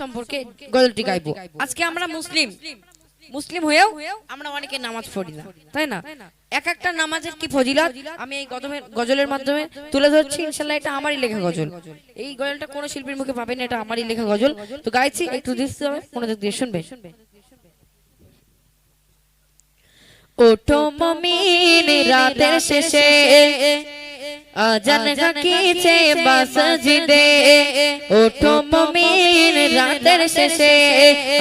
সম্পর্কে গজলটি গাইবো। আজকে আমরা মুসলিম। মুসলিম। হয়েও আমরা অনেকে নামাজ পড়ি না। তাই না? এক একটা নামাজের কি ফজিলত? আমি এই গজলের মাধ্যমে তুলে ধরছি ইনশাল্লাহ এটা আমারই লেখা গজল। এই গজলটা কোনো শিল্পীর মুখে পাবেন না, এটা আমারই লেখা গজল। তো গাইছি একটু হবে মনোযোগ দিয়ে শুনবে ওঠো মমিন রাতের শেষে। আজান হাকিছে মসজিদে ওঠো মমিন রাতের শেষে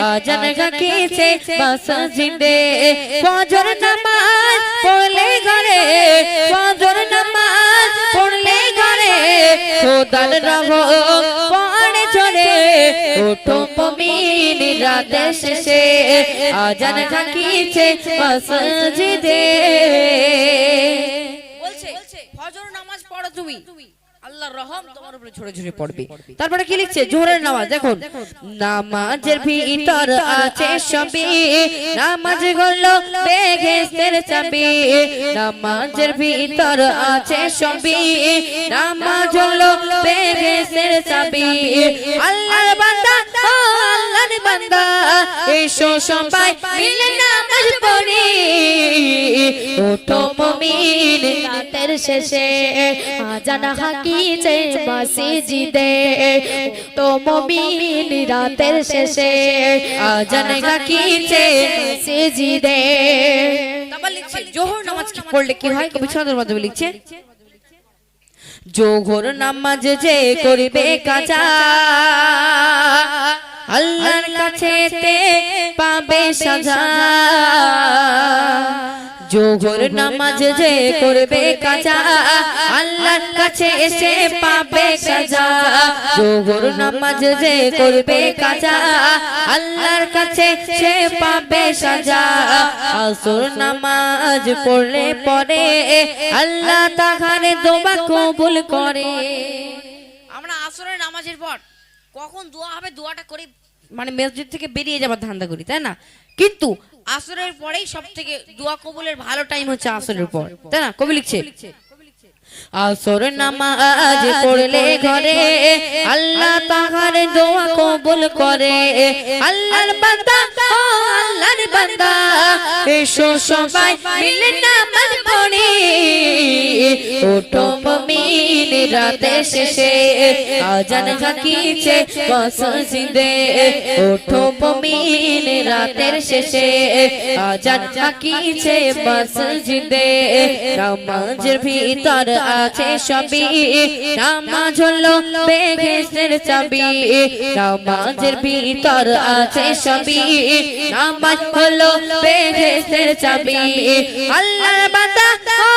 আজান হাকিছে মসজিদে ফজর নামাজ পড়লে ঘরে ফজর নামাজ পড়লে ঘরে খোদার রহো পড়ে চড়ে ওঠো মমিন রাতের শেষে আজান হাকিছে মসজিদে বলছে ফজর নামাজ পড়ো তুমি আল্লাহর রহম তোমার উপরে ঝরে ঝরে পড়বে। তারপরে কি লিখছে? জোহরের নামাজ। দেখুন। নামাজের ভিতর আছে সবই নামাজ হলো বেহেশতের চাবি নামাজের ভিতর আছে সবই নামাজ হলো বেহেশতের চাবি আল্লাহর বান্দা বান্দা, এসো সবাই মিলে নামাজ পড়ি। ওঠো মুমিন, রাতের শেষে আজান হাকিছে মসজিদে। তো মমিন, রাতের শেষে আজান জোহর নামাজ পড়লে কি হয়? কবি ছন্দের মাধ্যমে লিখছে। জোহর নামাজ যে করিবে কাজা আল্লাহর কাছে পাবে সাজা। জোহর নামাজ যে করবে কাজা আল্লাহর কাছে এসে পাবে সাজা। জোহর নামাজ যে করবে কাজা আল্লাহর কাছে সে পাবে সাজা। আসর নামাজ পড়লে পরে আল্লাহ তাহারে দোবা কবুল করে। আমরা আসরের নামাজের পর কখন দোয়া হবে দোয়াটা করি মানে মসজিদ থেকে বেরিয়ে যাবার ধান্দা করি, তাই না? কিন্তু আসরের পরেই সব থেকে দোয়া কবুলের ভালো টাইম হচ্ছে আসরের পর, তাই না? কবি লিখছে? আসর নামাজ পড়লে ঘরে আল্লাহ তাহার দোয়া কবুল করে। আল্লাহর বান্দা আল্লাহর বান্দা, এসো সবাই মিলে নামাজ ওঠো মুমিন, রাতে শেষে আজান হাকিছে মসজিদে ওঠো মুমিন, রাতের শেষে আজান হাকিছে মসজিদে নামাজের ভিতর আছে সবই, নামাজ হলো বেহেশতের চাবি। নামাজের ভিতর আছে সবই, নামাজ হলো বেহেশতের চাবি। আল্লাহর বান্দা, ও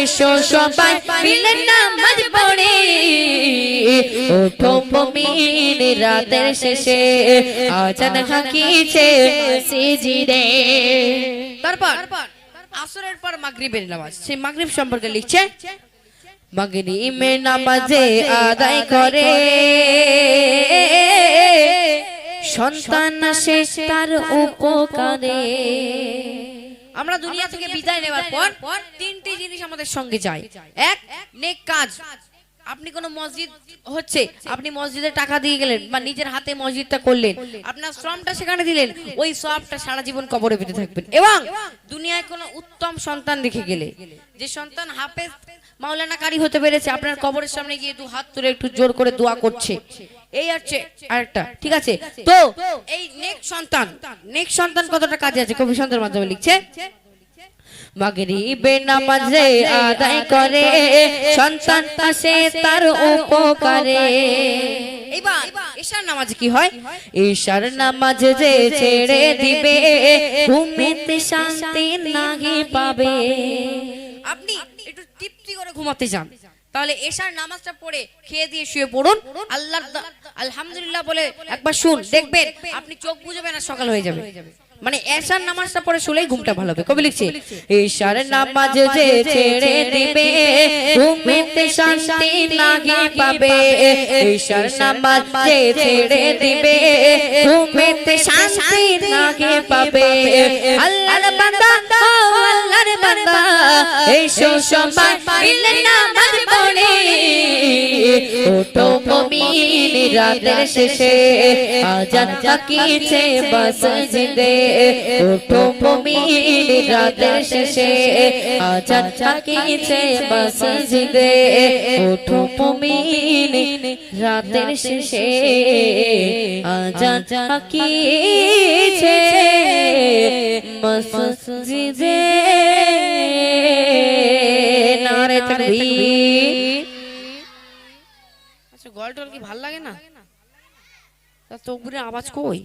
এসো সবাই মিলে নামাজ পড়ি। ওঠো মুমিন রাতের শেষে আজান হাকিছে মসজিদে। তারপর আসরের পর মাগরিবের নামাজ সেই মাগরিব সম্পর্কে লিখছে মাগরিবের নামাজে আদায় করে। সন্তান আসে তার উপকারে। আমরা দুনিয়া থেকে বিদায় নেওয়ার পর তিনটি জিনিস আমাদের সঙ্গে যায়। এক নেক কাজ। আপনি কোন মসজিদ হচ্ছে, আপনি মসজিদে টাকা দিয়ে গেলেন বা নিজের হাতে মসজিদটা করলেন, আপনার শ্রমটা সেখানে দিলেন, ওই সবটা সারা জীবন কবরে পেতে থাকবেন। এবং দুনিয়ায় কোনো উত্তম সন্তান রেখে গেলে, যে সন্তান হাফেজ মাওলানা কারি হতে পেরেছে, আপনার কবরের সামনে গিয়ে দু হাত তুলে একটু জোর করে দোয়া করছে। এই হচ্ছে আরেকটা, ঠিক আছে? তো, এই নেক সন্তান নেক সন্তান কতটা কাজে আছে? কবি সন্তানের মাধ্যমে লিখছে। মাগরিবে নামাজে আদায় করে সন্তান আসে তার উপকারে। এবার ঈশার নামাজ কি হয়? ঈশার নামাজ যে ছেড়ে দিবে ঘুমেতে শান্তি নাহি পাবে। আপনি একটু তৃপ্তি করে ঘুমাতে যান। তাহলে এশার নামাজটা পড়ে খেয়ে দিয়ে শুয়ে পড়ুন। আল্লাহ আলহামদুলিল্লাহ বলে একবার শুন দেখবেন আপনি চোখ বুঝবেন আর সকাল হয়ে যাবে। মানে এশার নামাজটা পরে শুলেই ঘুমটা ভালো হবে। কবি লিখছে এশার নামাজ যে ছেড়ে দিবে ঘুমেতে শান্তি নাহি পাবে। এশার নামাজ যে ছেড়ে দিবে ঘুমেতে শান্তি নাহি পাবে। আল্লাহর বান্দা ও আল্লাহর বান্দা এই সময় নামাজ পড়ে। ওঠো মুমিন রাতের শেষে আজান ডাকিছে মসজিদে। ওঠো মুমিন রাতের শেষে আজান ডাকিছে মসজিদে। ওঠো মুমিন রাতের শেষে আজান ডাকিছে মসজিদে। নারে তাকবীর আচ্ছা টল কি ভালো লাগে না? তা আওয়াজ কই?